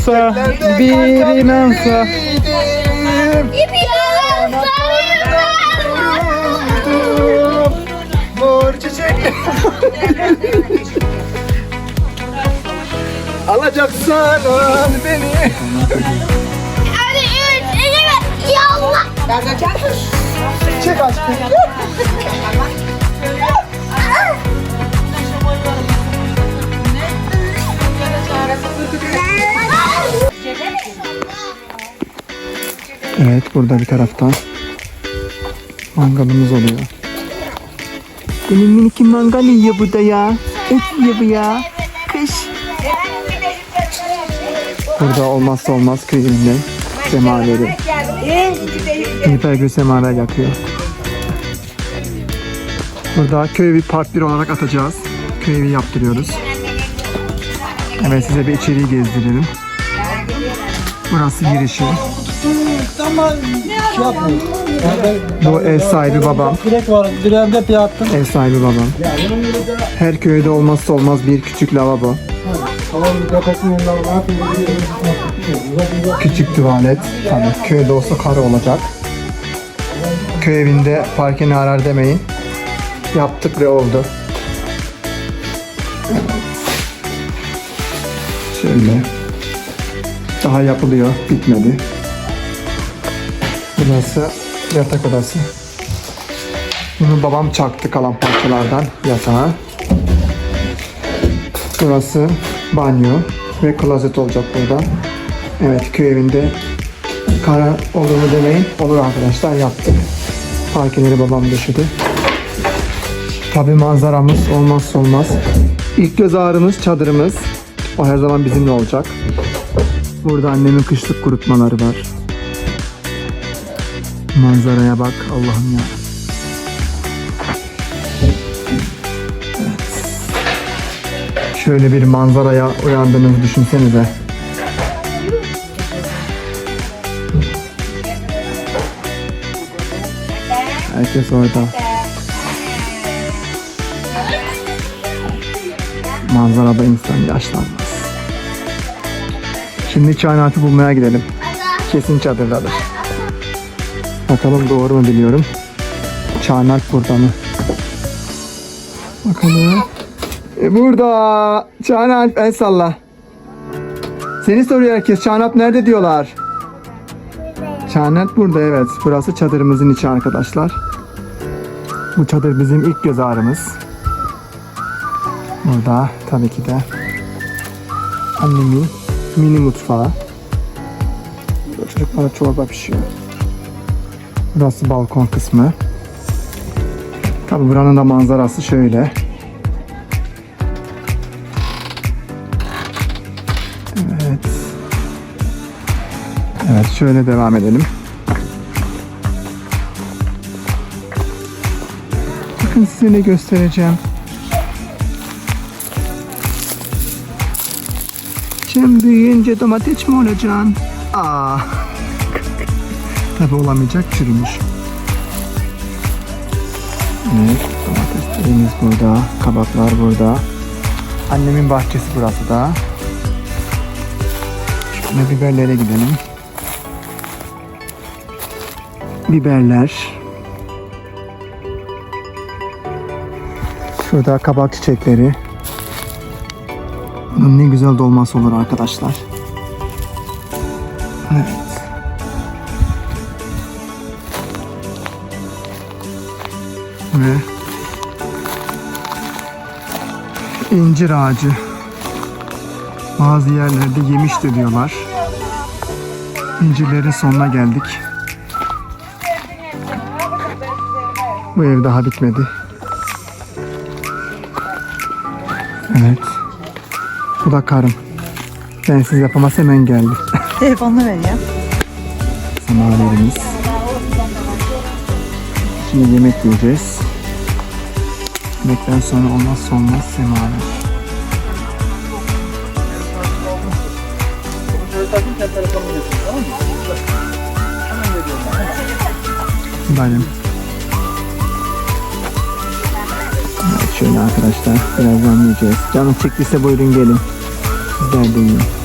inansa, bir inansa. Mor çiçek. Alacaksan beni. Çek aşkım. Evet burada bir taraftan mangalımız oluyor. Benim minik mangal yiyor burada ya. Et yiyor bu ya. Kış. Burada olmazsa olmaz köyünde semaleri. Hipergül semaver yakıyor. Burada köy evi part 1 olarak atacağız. Köy evi yaptırıyoruz. Evet size bir içeriği gezdirelim. Burası girişi. Bu ev sahibi babam. Direkt var. Direğinde bir attım. Ev sahibi babam. Her köyde olmazsa olmaz bir küçük lavabo. Küçük tuvalet. Tabii köyde olsa karı olacak. Köy evinde parkeni arar demeyin. Yaptık ve oldu. Şöyle. Daha yapılıyor. Bitmedi. Burası yatak odası. Bunu babam çaktı kalan parçalardan yatağa. Burası banyo ve klozet olacak burada. Evet köy evinde kara olur mu demeyin. Olur arkadaşlar yaptık. Parkeleri babam döşedi. Tabi manzaramız olmazsa olmaz. İlk göz ağrımız çadırımız. O her zaman bizimle olacak. Burada annemin kışlık kurutmaları var. Manzaraya bak Allah'ım ya. Şöyle bir manzaraya uyandığınızı düşünsenize. Herkes orada. Manzarada insan yaşlanmaz. Şimdi kainatı bulmaya gidelim. Kesin çadırdadır. Bakalım doğru mu biliyorum. Çanak burada mı? Bakalım. E burada. Çağan el salla. Seni soruyor herkes. Çağan nerede diyorlar. Çağan burada evet. Burası çadırımızın içi arkadaşlar. Bu çadır bizim ilk göz ağrımız. Burada tabii ki de annemin mini mutfağı. Çocuklara çorba pişiyor. Burası balkon kısmı. Tabii buranın da manzarası şöyle. Evet. Evet şöyle devam edelim. Bakın size ne göstereceğim. Sen büyüyünce domates mi olacaksın? Aa. Tabi olamayacak çürümüş. Evet domateslerimiz burada. Kabaklar burada. Annemin bahçesi burası da. Şöyle biberlere gidelim. Biberler. Şurada kabak çiçekleri. Bunun ne güzel dolması olur arkadaşlar. Evet. İncir ağacı. Bazı yerlerde yemiş de diyorlar. İncirlerin sonuna geldik. Bu ev daha bitmedi. Evet. Bu da karım. Bensiz yapamaz hemen geldi. Telefonunu ver ya. Semaverimiz. Şimdi yemek yiyeceğiz. Yemekten sonra olmazsa olmaz semaver. Bayım. Evet şöyle arkadaşlar birazdan yiyeceğiz. Canım çektiyse buyurun gelin. Sizler de yiyin.